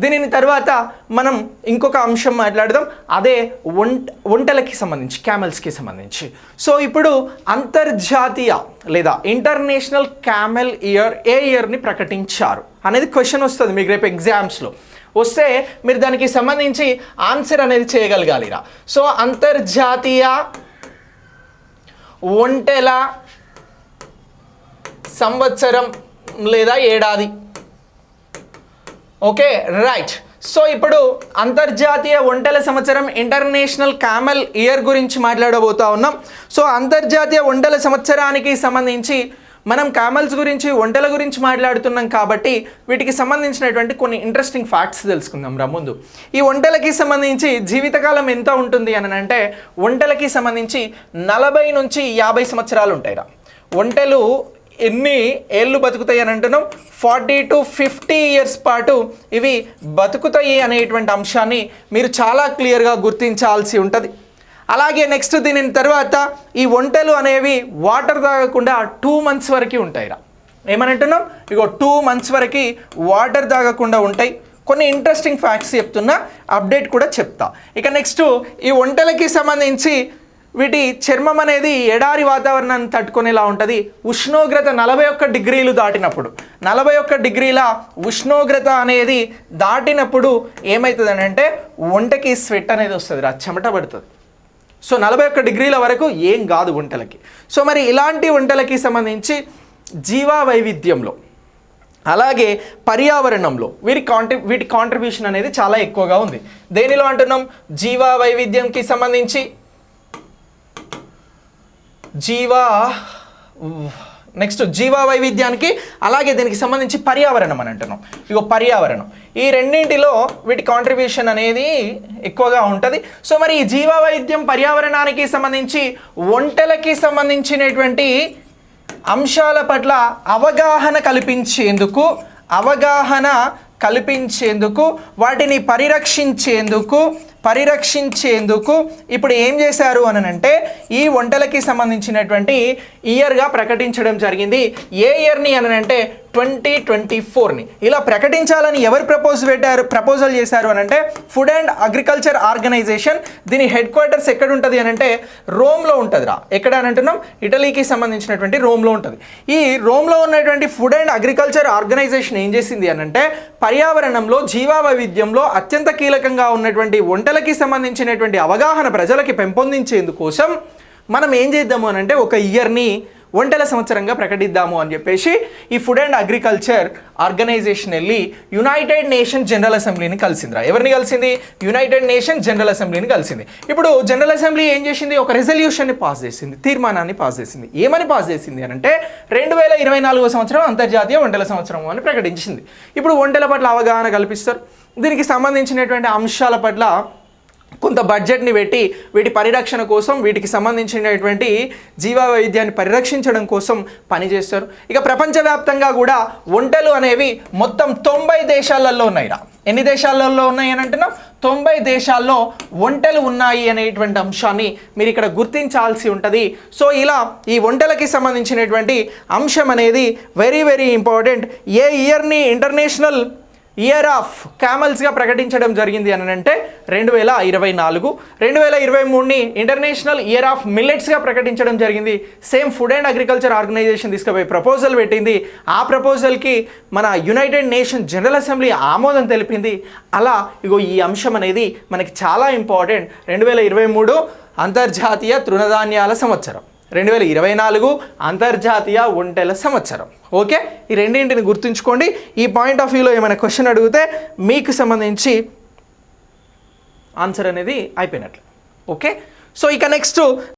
దీనిని తర్వాత మనం ఇంకొక అంశం మాట్లాడదాం. అదే వంట వంటలకి సంబంధించి క్యామెల్స్కి సంబంధించి. సో ఇప్పుడు అంతర్జాతీయ లేదా ఇంటర్నేషనల్ క్యామెల్ ఇయర్ ఏ ఇయర్ని ప్రకటించారు అనేది క్వశ్చన్ వస్తుంది మీకు రేపు ఎగ్జామ్స్లో. వస్తే మీరు దానికి సంబంధించి ఆన్సర్ అనేది చేయగలగాలిరా. సో అంతర్జాతీయ ఒంటెల సంవత్సరం లేదా ఏడాది. Okay right. సో ఇప్పుడు అంతర్జాతీయ ఒంటెల సంవత్సరం ఇంటర్నేషనల్ కామెల్ ఇయర్ గురించి మాట్లాడబోతా ఉన్నాం. సో అంతర్జాతీయ ఒంటెల సంవత్సరానికి సంబంధించి మనం క్యామెల్స్ గురించి ఒంటెల గురించి మాట్లాడుతున్నాం కాబట్టి వీటికి సంబంధించినటువంటి కొన్ని ఇంట్రెస్టింగ్ ఫ్యాక్ట్స్ తెలుసుకుందాం రా ముందు. ఈ ఒంటెలకి సంబంధించి జీవితకాలం ఎంత ఉంటుంది అని అంటే ఒంటెలకి సంబంధించి నలభై నుంచి యాభై సంవత్సరాలు ఉంటాయిరా. ఒంటెలు ఎన్ని ఏళ్ళు బతుకుతాయి అని అంటున్నాం? ఫార్టీ టు ఫిఫ్టీ ఇయర్స్ పాటు ఇవి బతుకుతాయి అనేటువంటి అంశాన్ని మీరు చాలా క్లియర్గా గుర్తించాల్సి ఉంటుంది. అలాగే నెక్స్ట్ దీని తర్వాత ఈ వంటలు అనేవి వాటర్ తాగకుండా టూ మంత్స్ వరకు ఉంటాయిరా ఏమని అంటున్నాం? ఇగో టూ మంత్స్ వరకు వాటర్ తాగకుండా ఉంటాయి. కొన్ని ఇంట్రెస్టింగ్ ఫ్యాక్ట్స్ చెప్తున్నా అప్డేట్ కూడా చెప్తా. ఇక నెక్స్ట్ ఈ వంటలకి సంబంధించి వీటి చర్మం అనేది ఎడారి వాతావరణాన్ని తట్టుకునేలా ఉంటుంది. ఉష్ణోగ్రత నలభై ఒక్క డిగ్రీలు దాటినప్పుడు. నలభై ఒక్క డిగ్రీల ఉష్ణోగ్రత అనేది దాటినప్పుడు ఏమవుతుంది అంటే ఒంటకి స్వెట్ అనేది వస్తుంది రా చెమట పడుతుంది. సో నలభై ఒక్క డిగ్రీల వరకు ఏం కాదు వంటలకి సో మరి ఇలాంటి వంటలకి సంబంధించి జీవా వైవిధ్యంలో అలాగే పర్యావరణంలో వీరి కాంట్రి వీటి కాంట్రిబ్యూషన్ అనేది చాలా ఎక్కువగా ఉంది. దేనిలో అంటున్నాం? జీవా వైవిధ్యంకి సంబంధించి జీవా నెక్స్ట్ జీవ వైవిధ్యానికి అలాగే దీనికి సంబంధించి పర్యావరణం అని అంటున్నాం. ఇగో పర్యావరణం. ఈ రెండింటిలో వీటి కాంట్రిబ్యూషన్ అనేది ఎక్కువగా ఉంటుంది. సో మరి ఈ జీవ వైవిధ్యం పర్యావరణానికి సంబంధించి ఒంటెలకి సంబంధించినటువంటి అంశాల పట్ల అవగాహన కల్పించేందుకు అవగాహన కల్పించేందుకు వాటిని పరిరక్షించేందుకు పరిరక్షించేందుకు ఇప్పుడు ఏం చేశారు అని అంటే ఈ వంటలకి సంబంధించినటువంటి ఇయర్గా ప్రకటించడం జరిగింది. ఏ ఇయర్ని అని అంటే ట్వంటీ ట్వంటీ ఫోర్ని ఇలా ప్రకటించాలని ఎవరు ప్రపోజ్ పెట్టారు ప్రపోజల్ చేశారు అని అంటే ఫుడ్ అండ్ అగ్రికల్చర్ ఆర్గనైజేషన్ దీని హెడ్ క్వార్టర్స్ ఎక్కడ ఉంటుంది అని అంటే రోమ్లో ఉంటుంది రా ఎక్కడ అని అంటున్నాం? ఇటలీకి సంబంధించినటువంటి రోమ్లో ఉంటుంది. ఈ రోమ్లో ఉన్నటువంటి ఫుడ్ అండ్ అగ్రికల్చర్ ఆర్గనైజేషన్ ఏం చేసింది అని అంటే పర్యావరణంలో జీవా వైవిధ్యంలో అత్యంత కీలకంగా ఉన్నటువంటి ప్రజలకి సంబంధించినటువంటి అవగాహన ప్రజలకి పెంపొందించేందుకోసం మనం ఏం చేద్దాము అని అంటే ఒక ఇయర్ని వంటల సంవత్సరంగా ప్రకటిద్దాము అని చెప్పేసి ఈ ఫుడ్ అండ్ అగ్రికల్చర్ ఆర్గనైజేషన్ వెళ్ళి యునైటెడ్ నేషన్ జనరల్ అసెంబ్లీని కలిసిందిరా. ఎవరిని కలిసింది? యునైటెడ్ నేషన్ జనరల్ అసెంబ్లీని కలిసింది. ఇప్పుడు జనరల్ అసెంబ్లీ ఏం చేసింది? ఒక రెజల్యూషన్ని పాస్ చేసింది తీర్మానాన్ని పాస్ చేసింది. ఏమని పాస్ చేసింది అని అంటే రెండు వేల ఇరవై నాలుగో సంవత్సరం అంతర్జాతీయ వంటల సంవత్సరం అని ప్రకటించింది. ఇప్పుడు వంటల పట్ల అవగాహన కల్పిస్తారు. దీనికి సంబంధించినటువంటి అంశాల పట్ల కొంత బడ్జెట్ని పెట్టి వీటి పరిరక్షణ కోసం వీటికి సంబంధించినటువంటి జీవ వైద్యాన్ని పరిరక్షించడం కోసం పనిచేస్తారు. ఇక ప్రపంచవ్యాప్తంగా కూడా వంటలు అనేవి మొత్తం తొంభై దేశాలలో ఉన్నాయిరా ఎన్ని దేశాలలో ఉన్నాయి అని అంటున్నాం? తొంభై దేశాల్లో వంటలు ఉన్నాయి అనేటువంటి అంశాన్ని మీరు ఇక్కడ గుర్తించాల్సి ఉంటుంది. సో ఇలా ఈ వంటలకి సంబంధించినటువంటి అంశం అనేది వెరీ వెరీ ఇంపార్టెంట్ ఏ ఇయర్ని ఇంటర్నేషనల్ ఇయర్ ఆఫ్ క్యామల్స్గా ప్రకటించడం జరిగింది అని అంటే రెండు వేల ఇరవై నాలుగు రెండు వేల ఇరవై మూడుని ఇంటర్నేషనల్ ఇయర్ ఆఫ్ మిల్లెట్స్గా ప్రకటించడం జరిగింది. Same food and agriculture organisation తీసుకుపోయి ప్రపోజల్ పెట్టింది. ఆ ప్రపోజల్కి మన యునైటెడ్ నేషన్ జనరల్ అసెంబ్లీ ఆమోదం తెలిపింది. అలా ఇగో ఈ అంశం అనేది మనకి చాలా ఇంపార్టెంట్ రెండు వేల ఇరవై మూడు అంతర్జాతీయ తృణధాన్యాల సంవత్సరం. రెండు వేల ఇరవై నాలుగు అంతర్జాతీయ ఒంటెల సంవత్సరం. ఓకే? ఈ రెండింటిని గుర్తుంచుకోండి. ఈ పాయింట్ ఆఫ్ వ్యూలో ఏమైనా క్వశ్చన్ అడిగితే మీకు సంబంధించి ఆన్సర్ అనేది అయిపోయినట్లు. ఓకే? సో ఇక నెక్స్ట్